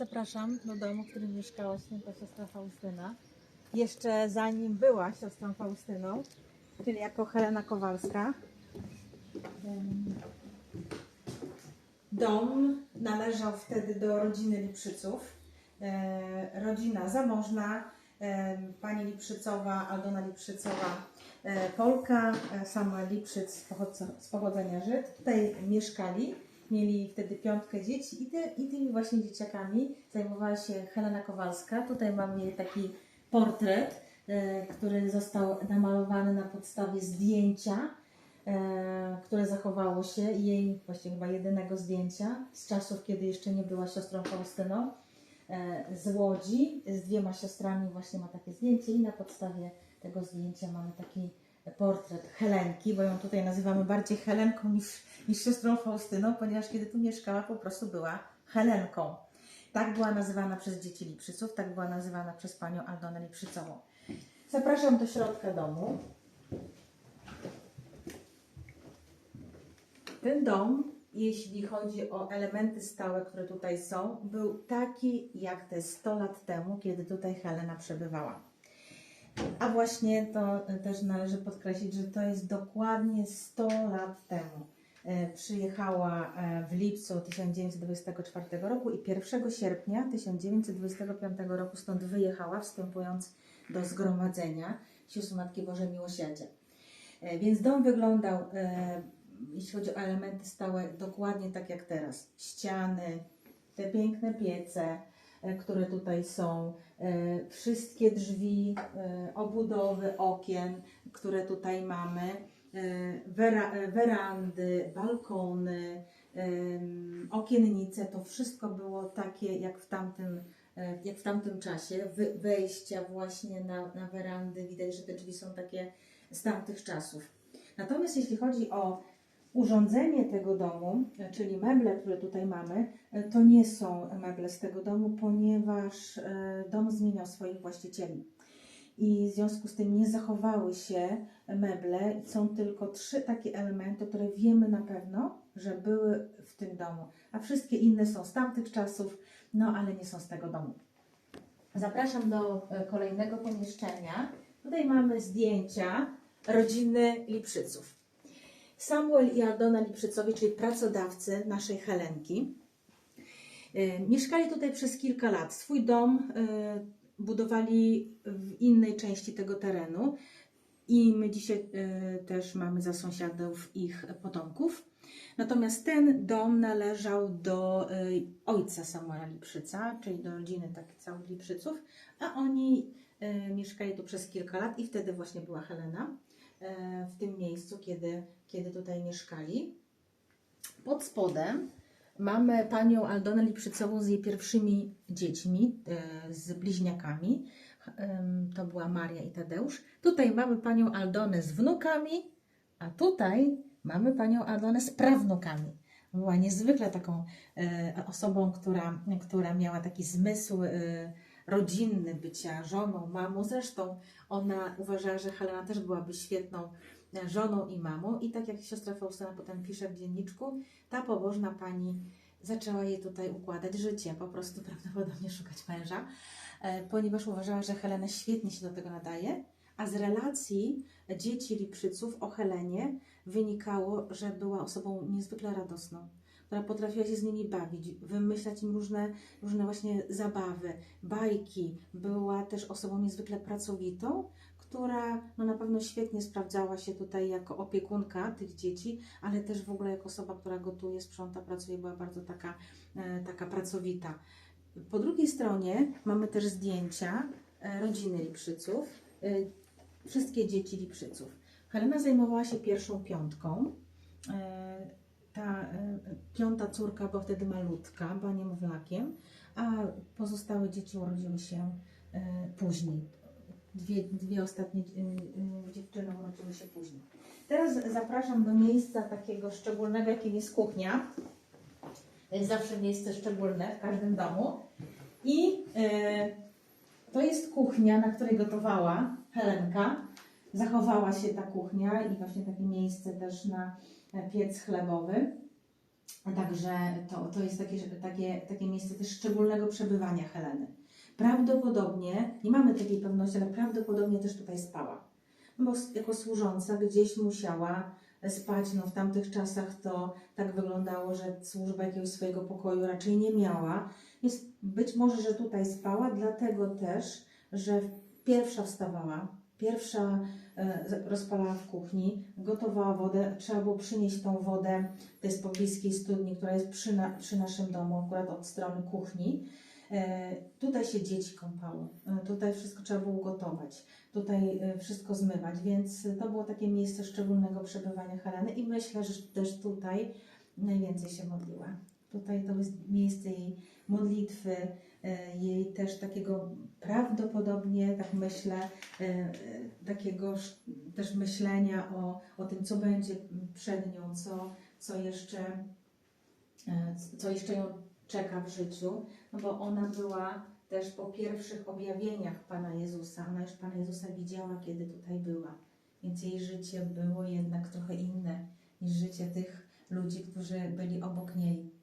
Zapraszam do domu, w którym mieszkała święta siostra Faustyna. Jeszcze zanim była siostrą Faustyną, czyli jako Helena Kowalska. Dom należał wtedy do rodziny Liprzyców. E, rodzina zamożna, e, pani Liprzycowa, Aldona Liprzycowa, e, Polka, Samuel Liprzyc z pochodzenia Żyd. Tutaj mieszkali, mieli wtedy piątkę dzieci i, te, i tymi właśnie dzieciakami zajmowała się Helena Kowalska. Tutaj mamy jej taki portret, e, który został namalowany na podstawie zdjęcia e, które zachowało się, jej właściwie chyba jedynego zdjęcia z czasów, kiedy jeszcze nie była siostrą Faustyną, e, z Łodzi, z dwiema siostrami właśnie ma takie zdjęcie i na podstawie tego zdjęcia mamy taki portret Helenki, bo ją tutaj nazywamy bardziej Helenką niż, niż siostrą Faustyną, ponieważ kiedy tu mieszkała po prostu była Helenką. Tak była nazywana przez dzieci Liprzyców, tak była nazywana przez panią Aldonę Liprzycową. Zapraszam do środka domu. Ten dom, jeśli chodzi o elementy stałe, które tutaj są, był taki jak te 100 lat temu, kiedy tutaj Helena przebywała. A właśnie to też należy podkreślić, że to jest dokładnie 100 lat temu. E, Przyjechała e, w lipcu 1924 roku i 1 sierpnia 1925 roku stąd wyjechała, wstępując do zgromadzenia sióstr Matki Bożej Miłosierdzia. E, Więc dom wyglądał, e, jeśli chodzi o elementy stałe, dokładnie tak jak teraz. Ściany, te piękne piece, e, które tutaj są, e, wszystkie drzwi, e, obudowy okien, które tutaj mamy, e, wera, e, werandy, balkony, okiennice, to wszystko było takie jak w tamtym, e, jak w tamtym czasie. Wejścia właśnie na, na werandy, widać, że te drzwi są takie z tamtych czasów. Natomiast jeśli chodzi o urządzenie tego domu, czyli meble, które tutaj mamy, e, to nie są meble z tego domu, ponieważ e, dom zmieniał swoich właścicieli. I w związku z tym nie zachowały się meble. Są tylko trzy takie elementy, które wiemy na pewno, że były w tym domu. A wszystkie inne są z tamtych czasów, no ale nie są z tego domu. Zapraszam do e, kolejnego pomieszczenia. Tutaj mamy zdjęcia rodziny Liprzyców. Samuel i Aldona Liprzycowie, czyli pracodawcy naszej Helenki, e, mieszkali tutaj przez kilka lat. Swój dom e, budowali w innej części tego terenu i my dzisiaj e, też mamy za sąsiadów ich potomków. Natomiast ten dom należał do ojca Samuela Liprzyca, czyli do rodziny takich całych Liprzyców, a oni mieszkali tu przez kilka lat i wtedy właśnie była Helena w tym miejscu, kiedy, kiedy tutaj mieszkali. Pod spodem mamy panią Aldonę Liprzycową z jej pierwszymi dziećmi, e, z bliźniakami. To była Maria i Tadeusz. Tutaj mamy panią Aldonę z wnukami, a tutaj mamy panią Aldonę z prawnukami. Była niezwykle taką e, osobą, która, która miała taki zmysł e, rodzinny bycia żoną, mamą. Zresztą ona uważała, że Helena też byłaby świetną e, żoną i mamą. I tak jak siostra Faustyna potem pisze w dzienniczku, ta pobożna pani zaczęła jej tutaj układać życie, po prostu prawdopodobnie szukać męża, e, ponieważ uważała, że Helena świetnie się do tego nadaje, a z relacji dzieci Liprzyców o Helenie wynikało, że była osobą niezwykle radosną, która potrafiła się z nimi bawić, wymyślać im różne, różne właśnie zabawy, bajki. Była też osobą niezwykle pracowitą, która no na pewno świetnie sprawdzała się tutaj jako opiekunka tych dzieci, ale też w ogóle jako osoba, która gotuje, sprząta, pracuje, była bardzo taka, e, taka pracowita. Po drugiej stronie mamy też zdjęcia e, rodziny Liprzyców, e, wszystkie dzieci Liprzyców. Helena zajmowała się pierwszą piątką. Ta e, piąta córka była wtedy malutka, była niemowlakiem, a pozostałe dzieci urodziły się e, później. Dwie, dwie ostatnie e, dziewczyny urodziły się później. Teraz zapraszam do miejsca takiego szczególnego, jakim jest kuchnia. Zawsze miejsce szczególne w każdym domu. I to jest kuchnia, na której gotowała Helenka. Zachowała się ta kuchnia i właśnie takie miejsce też na piec chlebowy. Także to, to jest takie, takie, takie miejsce też szczególnego przebywania Heleny. Prawdopodobnie, nie mamy takiej pewności, ale prawdopodobnie też tutaj spała. No bo jako służąca gdzieś musiała spać. No w tamtych czasach to tak wyglądało, że służba jakiegoś swojego pokoju raczej nie miała. Więc być może, że tutaj spała, dlatego też, że pierwsza wstawała, pierwsza e, rozpalała w kuchni, gotowała wodę, trzeba było przynieść tą wodę, to jest pobliskiej studni, która jest przy, na, przy naszym domu, akurat od strony kuchni. E, tutaj się dzieci kąpały, e, tutaj wszystko trzeba było gotować, tutaj e, wszystko zmywać, więc to było takie miejsce szczególnego przebywania Heleny i myślę, że też tutaj najwięcej się modliła. Tutaj to jest miejsce jej modlitwy, e, jej też takiego prawdopodobnie, tak myślę, e, e, takiego też myślenia o, o tym, co będzie przed nią, co, co jeszcze, e, co jeszcze ją czeka w życiu, no bo ona była też po pierwszych objawieniach Pana Jezusa, ona już Pana Jezusa widziała, kiedy tutaj była, więc jej życie było jednak trochę inne niż życie tych ludzi, którzy byli obok niej.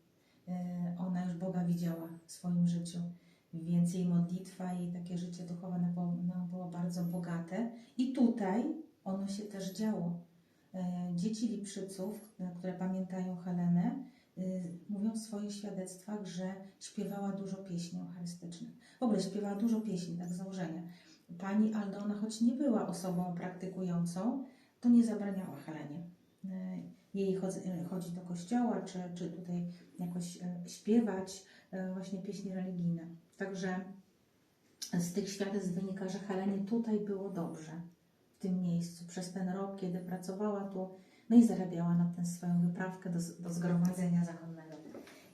E, Ona już Boga widziała w swoim życiu, więc jej modlitwa i takie życie duchowe no, było- bardzo bogate. I tutaj ono się też działo. E, Dzieci Liprzyców, które- pamiętają Helenę, y, mówią w swoich świadectwach, że śpiewała dużo pieśni eucharystycznych. W ogóle śpiewała dużo pieśni, tak z założenia. Pani Aldona, choć nie była osobą praktykującą, to nie zabraniała Helenie. E, Jej chodzi, chodzić do kościoła, czy, czy tutaj jakoś e, śpiewać e, właśnie pieśni religijne. Także z tych świadectw wynika, że Helenie tutaj było dobrze, w tym miejscu, przez ten rok, kiedy pracowała tu, no i zarabiała na tę swoją wyprawkę do, do zgromadzenia zakonnego.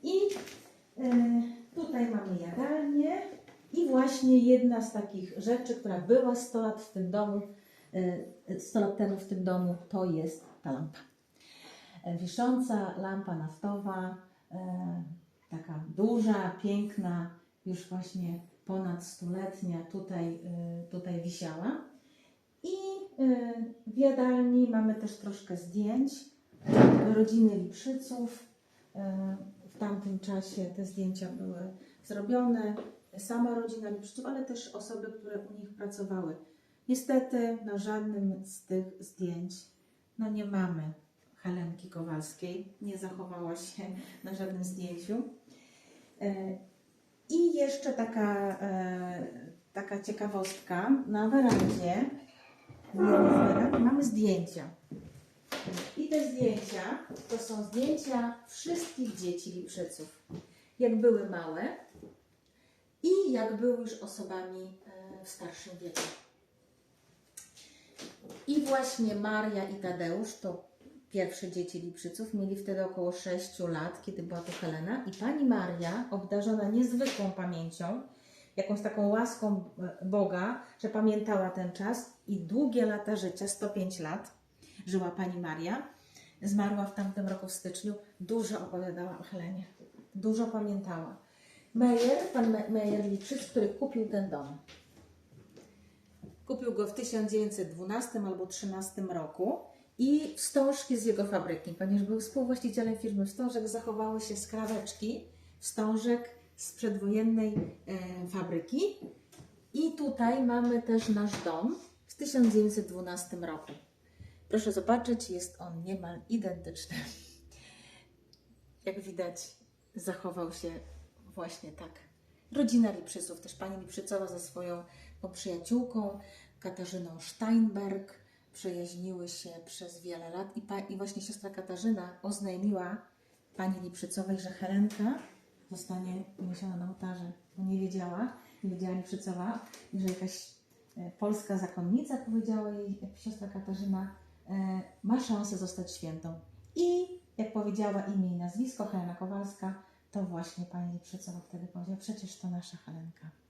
I e, tutaj mamy jadalnię i właśnie jedna z takich rzeczy, która była 100 lat w tym domu, e, 100 lat temu w tym domu, to jest ta lampa. E, Wisząca lampa naftowa, e, taka duża, piękna, już właśnie ponad stuletnia tutaj, e, tutaj wisiała. I w jadalni mamy też troszkę zdjęć rodziny Liprzyców. W tamtym czasie te zdjęcia były zrobione. Sama rodzina Liprzyców, ale też osoby, które u nich pracowały. Niestety na żadnym z tych zdjęć no nie mamy Helenki Kowalskiej. Nie zachowała się na żadnym zdjęciu. E, I jeszcze taka, e, taka ciekawostka. Na werandzie, mamy zdjęcia. I te zdjęcia to są zdjęcia wszystkich dzieci Liprzyców. Jak były małe i jak były już osobami e, w starszym wieku. I właśnie Maria i Tadeusz to pierwsze dzieci Liprzyców. Mieli wtedy około 6 lat, kiedy była tu Helena. I pani Maria, obdarzona niezwykłą pamięcią, jakąś taką łaską Boga, że pamiętała ten czas i długie lata życia, 105 lat, żyła pani Maria. Zmarła w tamtym roku w styczniu. Dużo opowiadała o Helenie. Dużo pamiętała. Meyer, pan Me- Meyer Liprzyc, który kupił ten dom. Kupił go w 1912 albo 13 roku i wstążki z jego fabryki, ponieważ był współwłaścicielem firmy wstążek, zachowały się skraweczki wstążek z przedwojennej e, fabryki. I tutaj mamy też nasz dom w 1912 roku. Proszę zobaczyć, jest on niemal identyczny. Jak widać, zachował się właśnie tak. Rodzina Liprzyców, też pani Liprzycowa ze swoją przyjaciółką Katarzyną Steinberg przyjaźniły się przez wiele lat i, pa, i właśnie siostra Katarzyna oznajmiła pani Liprzycowej, że Helenka zostanie uniesiona na ołtarze, nie wiedziała, nie wiedziała Liprzycowa, że jakaś e, polska zakonnica powiedziała jej, siostra Katarzyna e, ma szansę zostać świętą. I jak powiedziała imię i nazwisko Helena Kowalska, to właśnie pani Liprzycowa wtedy powiedziała, przecież to nasza Helenka.